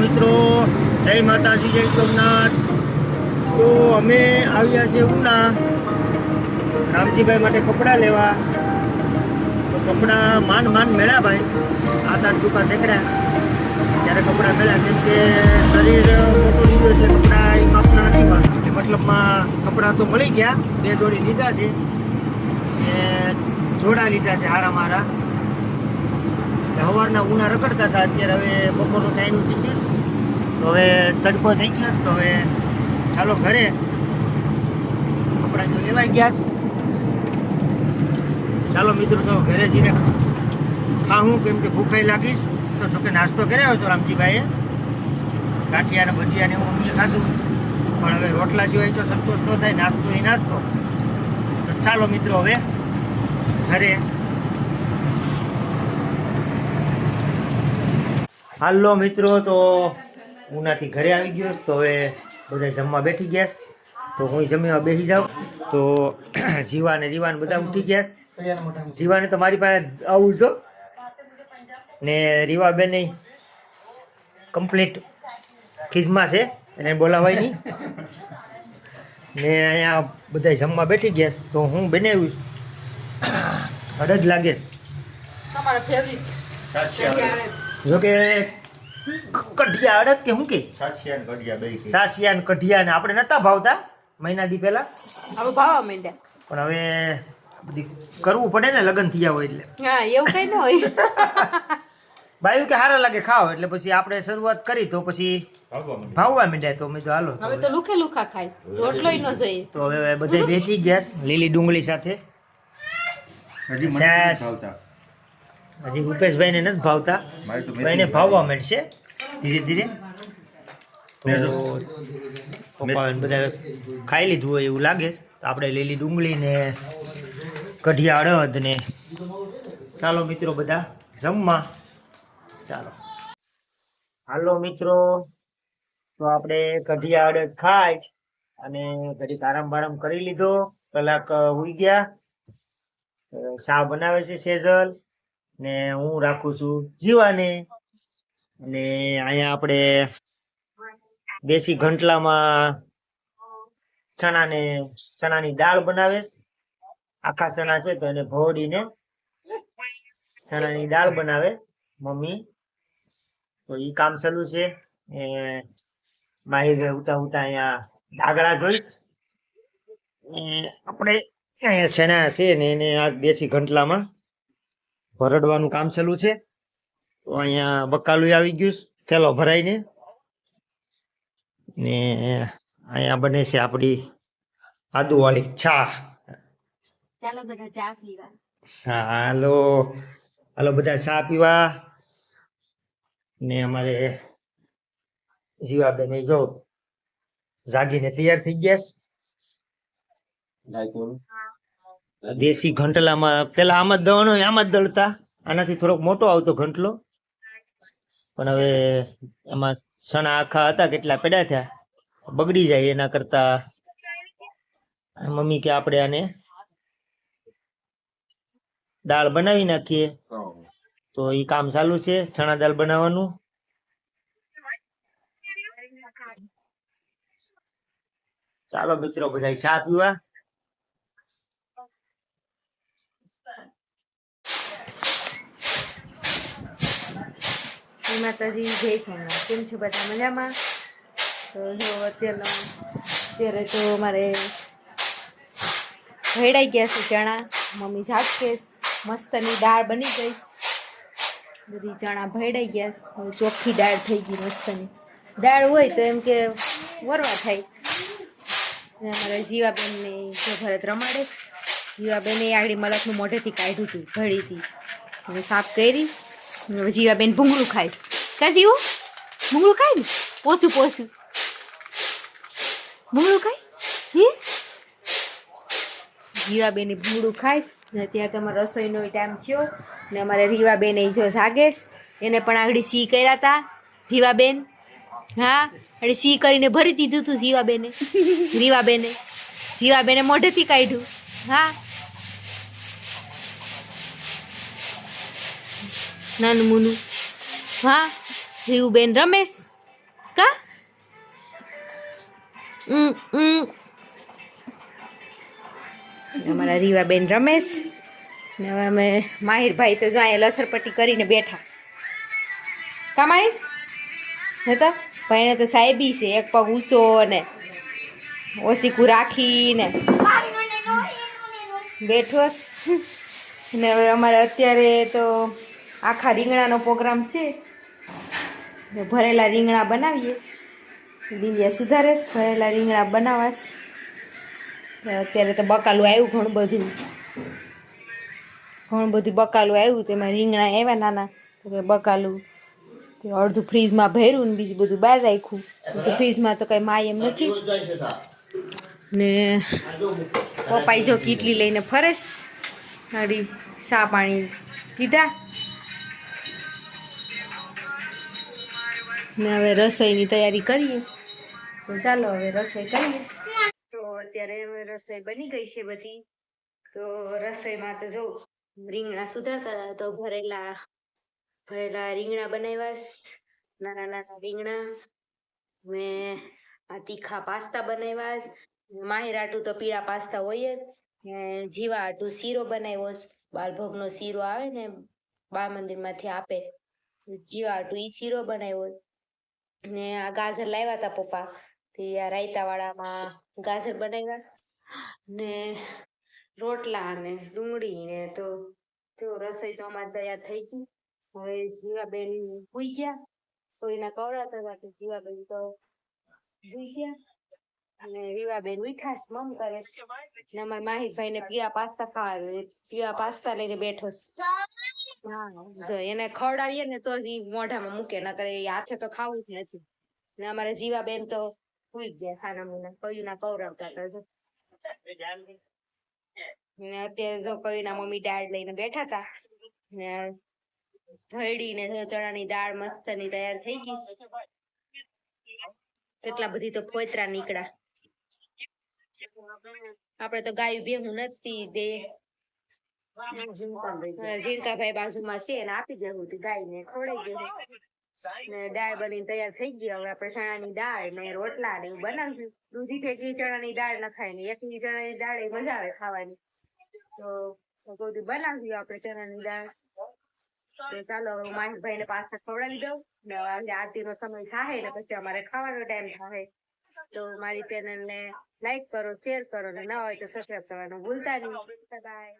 મિત્રો. જય માતાજી, જય સોમનાથ. તો અમે આવ્યા છે ઉના. રામજીભાઈ માટે કપડાં લેવા. તો કપડાં માન માન મેળ્યા ભાઈ. આત આઠ દુકાન નીકળ્યા ત્યારે કપડાં મેળ્યા કેમ કે શરીર મોટું લીધું એટલે કપડાં એ માપના નથી મળતા મતલબમાં કપડાં તો મળી ગયા. બે જોડી લીધા છે. જોડા લીધા છે, હારા મારા. સવારના ઉના રખડતા હતા. અત્યારે હવે બપોરનું ટાઈમ થઈ ગયું. તો હવે તડકો થઈ ગયો. તો હવે ચાલો ઘરે કપડાં તો લેવાઈ ગયા. ચાલો મિત્રો, તો ઘરે જઈને ખાવું કેમ કે ભૂખાઈ લાગીશ. તો જોકે નાસ્તો કર્યો હતો રામજીભાઈએ. ગાંઠિયા અને ભજીયા ને એવું ખાધું. પણ હવે રોટલા સિવાય તો સંતોષ ન થાય, નાસ્તો એ નાસ્તો. તો ચાલો મિત્રો, હવે ઘરે હાલો મિત્રો તો ઉનાથી ઘરે આવી ગયો તો હવે બધા જમવા બેઠી ગયા તો હું જમીવા બેસી જાઉં. તો જીવા ને રીવાને બધા ઉઠી ગયા જીવાને તો મારી પાસે આવું છો ને રીવા બેન કમ્પ્લીટ ખીજમાં છે. એને બોલાવાય નહીં. ને અહીંયા બધા જમવા બેઠી ગયા તો હું બનાવ્યું છું. અડદ લાગે છે. તમારો ફેવરિટ જોકે કઢિયા અડદ કે શું કે? સાસિયાન કઢિયા બે કે. સાસિયા કઢિયા ને આપણે નતા ભાવતા મહિના દી પહેલા? હવે ભાવવા માંડ્યા પણ હવે બધી કરવું પડે ને લગ્ન થયા હોય એટલે. હા એવું કઈ ન હોય. ભાઈ કે સારા લાગે ખાઓ એટલે પછી આપણે શરૂઆત કરી તો પછી ભાવવા માંડ્યા તો મેં તો હાલો. હવે તો લુખે લુખા ખાય. રોટલોય ન જોઈએ. તો હવે બધે વેચી ગયા લીલી ડુંગળી સાથે. હજી મને. હજી રૂપેશભાઈને નથી ભાવતા. ભાઈ તો તો એને ભાવવા માંડશે. ધીરે ધીરે. તો પપ્પા બધા ખાઈ લીધું હોય એવું લાગે. તો આપણે લીલી ડુંગળી ને કઢિયા અડદ ને. ચાલો મિત્રો બધા જમવા. ચાલો. હાલો મિત્રો. તો આપણે કઢિયા અડદ ખાઈ અને ઘડીક આરામ બારામ કરી લીધો. કલાક ઉઈ ગયા. અ, બનાવે છે સેજલ. ને હું રાખું છું જીવાને. અને અહીંયા આપણે દેશી ઘંટલામાં ચણા ને ચણાની દાળ બનાવે. આખા ચણા છે તો એને ભોડીને ચણાની દાળ બનાવે મમ્મી. તો એ કામ ચાલુ છે. એ માહિર ઉતા ઉતા અહીંયા ડાગડા જોઈ. આપણે અહીંયા ચણા છે ને એને આ દેશી ઘંટલામાં ભરડવાનું કામ ચાલુ છે. તો અહીંયા બકાલું આવી ગયું થેલો ભરાઈને. ને અહીંયા બને છે આપણી આદુવાળી ચા ચાલો બધા ચા પીવા. હા હાલો. હાલો બધા ચા પીવા. ને અમારે જીવાબેન એ જો જાગીને તૈયાર થઈ ગયા. દેશી ઘંટલામાં પેલા આમ જ હોય, આમ જ દળતા. આનાથી થોડોક મોટો આવતો ઘંટલો. પણ હવે એમાં સણા આખા હતા કેટલા પેડા થયા. બગડી જાય એના કરતા. મમ્મી કે આપણે આને દાળ બનાવી નાખીએ. તો એ કામ ચાલુ છે ચણા દાળ બનાવવાનું. ચાલો મિત્રો બધા ચા પીવા. જય માતાજી, જય સોમનાથ. કેમ છો બધા મજામાં? તો જો અત્યારનો, અત્યારે તો મારે ભેડાઈ ગયા છે ચણા. મમ્મી ઝાટકે મસ્તની દાળ બની ગઈ. બધી ચણા ભેડાઈ ગયા. હવે ચોખ્ખી દાળ થઈ ગઈ મસ્તની. દાળ હોય તો એમ કે વરવા થાય. અમારા જીવાબેનને જો ભરત રમાડે. જીવાબેને આગળ મલકનું મોઢેથી કાઢ્યું હતું ઘડીથી. હવે સાફ કરી હવે જીવાબેન ભૂંગળું ખાય. કા જીવું? ભૂંગળું ખાય ને? પોચું પોચું ભૂંગળું ખાય? હે? જીવાબેન ભૂંગળું ખાઈશ ને અત્યારે તમારો રસોઈનો ટાઈમ થયો ને અમારે રીવાબેન જો જાગેશ એને પણ આગળ સી કર્યા હતા જીવાબેન હા એટલે સી કરીને ભરી દીધું હતું જીવાબેને રીવાબેને જીવાબેને મોઢેથી કાઢ્યું. હા. નાનું મુનું હા રીવુબેન રમેશ. કા. અમારા રીવાબેન રમેશ. ને હવે અમે માહિરભાઈ તો જો અહીંયા લસરપટ્ટી કરીને બેઠા. કા માહિર હતા ભાઈને તો સાહેબી છે, એક પગ ઊંચો ને ઓસીકું રાખીને બેઠો. ને હવે અમારે અત્યારે તો આખા રીંગણાનો પ્રોગ્રામ છે. ભરેલા રીંગણા બનાવીએ. બિંદિયા સુધારેશ, ભરેલા રીંગણા બનાવાશ. અત્યારે તો બકાલું આવ્યું ઘણું બધું. ઘણું બધું બકાલું આવ્યું, તેમાં રીંગણા આવ્યા નાના. તો કે બકાલું તે અડધું ફ્રીજમાં ભર્યું ને બીજું બધું બહાર રાખ્યું. ફ્રીજમાં તો કંઈ માય એમ નથી. ને પપ્પાઈ જો કીટલી લઈને ફરેશ હરી સા પાણી પીધા ને હવે રસોઈની તૈયારી કરીએ. તો ચાલો હવે રસોઈ કરીએ. તો અત્યારે હવે રસોઈ બની ગઈ છે બધી. તો રસોઈમાં તો જો રીંગણા સુધારતા તો ભરેલા ભરેલા રીંગણા બનાવ્યા નાના નાના રીંગણા. મેં આ તીખા પાસ્તા બનાવ્યા. માહિર આટું તો પીળા પાસ્તા હોય જ. જીવા આટું શીરો બનાવ્યો બાલભોગનો શીરો આવે ને બાળ મંદિરમાંથી આપે. જીવા આટું એ શીરો બનાવ્યો ને આ ગાજર લાવ્યા હતા પપ્પા. તે આ રાયતાવાળામાં ગાજર બનાવ્યા ને રોટલા ને ડુંગળી ને તો તો રસોઈ તો અમારે તૈયાર થઈ ગઈ. હવે જીવાબેન ભૂઈ ગયા. કોઈના કવરાતા હતા કે જીવાબેન તો ભૂઈ ગયા. અને રીવાબેન ઉઠા છે મમ કરે. ને અમારા માહિતભાઈ ને પીળા પાસ્તા ખાવા. પીળા પાસ્તા લઈને બેઠો જો એને ખવડાવીએ ને તો એ મોઢામાં મૂકે ના કરે હાથે તો ખાવું જ નથી. ને અમારા જીવાબેન તો સુઈ ગયા ખાના મુના, કયુંના કવરાવતા હતા ને અત્યારે જો કયુંના મમ્મી દાળ લઈને બેઠા હતા ને ભયડી ને ચણાની દાળ મસ્તની તૈયાર થઈ ગઈ. કેટલા બધી તો ફોતરા નીકળ્યા. આપણે તો ગાયું ભેહું નથી દે. ઝીણકાભાઈ બાજુમાં છે ને આપી જવું ગાય ને ખવડાવી દેવું. ને દાળ બનીને તૈયાર થઈ ગઈ. હવે આપણે ચણાની દાળ ને રોટલા ને એવું બનાવશું. દૂધી ફેંકી ચણાની દાળ નખાય ને એકની ચણાની દાળ એ મજા આવે ખાવાની. તો બધું બનાવ્યું આપણે ચણાની દાળ. તો ચાલો, હવે માહિતભાઈ ને પાસ્તા ખવડાવી દઉં. ને આજે આરતી નો સમય થાય ને પછી અમારે ખાવાનો ટાઈમ થાય તો મારી ચેનલ ને લાઈક કરો શેર કરો. ને ના હોય તો સબસ્ક્રાઈબ કરવાનું ભૂલતા નહીં. બાય